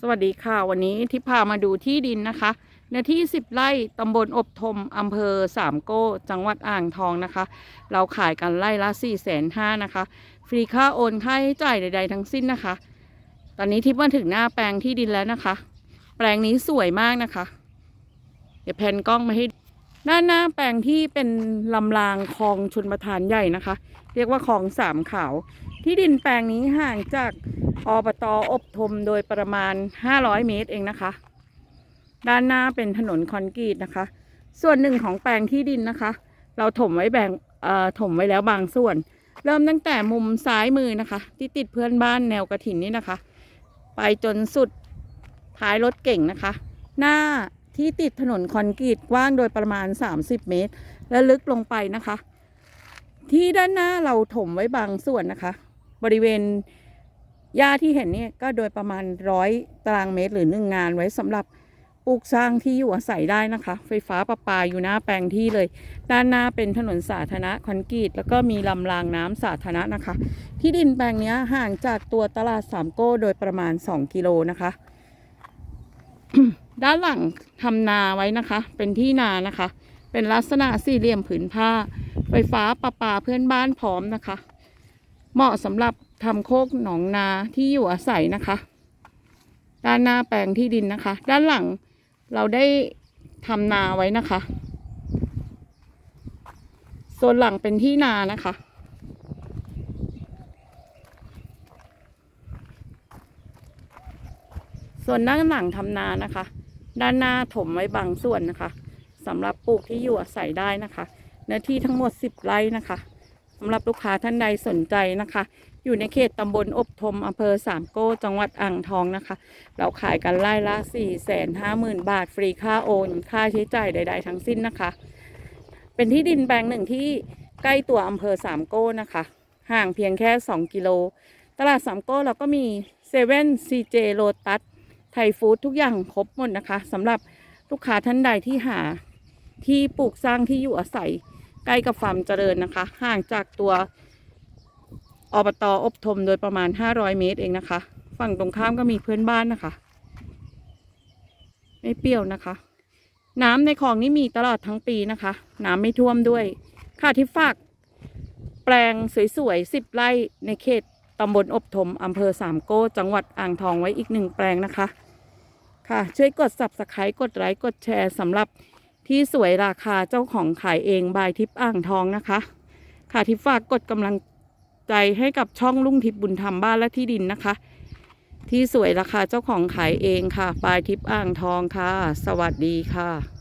สวัสดีค่ะ วันนี้ที่พามาดูที่ดินนะคะเนื้อที่ 10 ไร่ตำบลอบทมอำเภอสามโก้ จังหวัดอ่างทองนะคะ เราขายกันไร่ละ4 5 0 0 0นะคะ ฟรีค่าโอนค่าใช้จ่ายใด ๆ ทั้งสิ้นนะคะ ตอนนี้ทิพย์มาถึงหน้าแปลงที่ดินแล้วนะคะ แปลงนี้สวยมากนะคะ เดี๋ยวแพนกล้องมาให้ ด้านหน้าแปลงที่เป็นลำรางคลองชนประทานใหญ่นะคะ เรียกว่าคลองสามขาว ที่ดินแปลงนี้ห่างจากอบตอบทมโดยประมาณ 500 เมตรเองนะคะ ด้านหน้าเป็นถนนคอนกรีตนะคะ ส่วนหนึ่งของแปลงที่ดินนะคะ เราถมไว้แบ่งถมไว้แล้วบางส่วน เริ่มตั้งแต่มุมซ้ายมือนะคะ ที่ติดเพื่อนบ้านแนวกระถินนี่นะคะ ไปจนสุดท้ายรถเก่งนะคะ หน้า ที่ติดถนนคอนกรีตกว้างโดยประมาณ 30 เมตร และลึกลงไปนะคะ ที่ด้านหน้าเราถมไว้บางส่วนนะคะ บริเวณหญ้าที่เห็นเนี่ยก็โดยประมาณร้อยตารางเมตร หรือหนึ่งงานไว้สำหรับปลูกสร้างที่อยู่อาศัยได้นะคะ ไฟฟ้าประปาอยู่หน้าแปลงที่เลย ด้านหน้าเป็นถนนสาธารณะคอนกรีตแล้วก็มีลำรางน้ำสาธารณะนะคะ ที่ดินแปลงนี้ห่างจากตัวตลาดสามโก้โดยประมาณ 2 กิโลนะคะ ด้านหลังทำนาไว้นะคะ เป็นที่นานะคะ เป็นลักษณะสี่เหลี่ยมผืนผ้า ไฟฟ้าประปาเพื่อนบ้านพร้อมนะคะ เหมาะสำหรับทำโคกหนองนาที่อยู่อาศัยนะคะ ด้านหน้าแปลงที่ดินนะคะ ด้านหลังเราได้ทำนาไว้นะคะส่วนหลังเป็นที่นานะคะ ส่วนด้านหลังทำนานะคะ ด้านหน้าถมไว้บางส่วนนะคะสำหรับปลูกที่อยู่อาศัยได้นะคะ เนื้อที่ทั้งหมด 10 ไร่นะคะสำหรับลูกค้าท่านใดสนใจนะคะ อยู่ในเขตตำบลอบทมอำเภอสามโก้จังหวัดอ่างทองนะคะ เราขายกันไร่ละ4 5 0 0 0 0 บาท ฟรีค่าโอน ค่าใช้จ่ายใด ๆ ทั้งสิ้นนะคะ เป็นที่ดินแปลงหนึ่งที่ใกล้ตัวอำเภอสามโก้นะคะ ห่างเพียงแค่ 2 กิโล ตลาดสามโก้เราก็มีเซเว่นซีเจโลตัส ไทยฟู้ดทุกอย่างครบหมดนะคะสำหรับลูกค้าท่านใดที่หาที่ปลูกสร้างที่อยู่อาศัย ใกล้กับฟาร์มเจริญนะคะ ห่างจากตัวอบตอบทมโดยประมาณ 500 เมตรเองนะคะ ฝั่งตรงข้ามก็มีเพื่อนบ้านนะคะ ไม่เปรี้ยวนะคะ น้ำในคลองนี่มีตลอดทั้งปีนะคะ น้ำไม่ท่วมด้วย ค่ะที่ฝากแปลงสวยๆ10ไร่ในเขตตำบลอบทมอำเภอสามโก้ จังหวัดอ่างทองไว้อีกหนึ่งแปลงนะคะ ค่ะ ช่วยกด subscribe กดไลค์กดแชร์สำหรับที่สวยราคาเจ้าของขายเองบายทิพย์อ่างทองนะคะ ค่ะที่ฝากกดกำลังใจให้กับช่องลุ่งทิพย์บุญธรรมบ้านและที่ดินนะคะ ที่สวยราคาเจ้าของขายเองค่ะบายทิพย์อ่างทองค่ะ สวัสดีค่ะ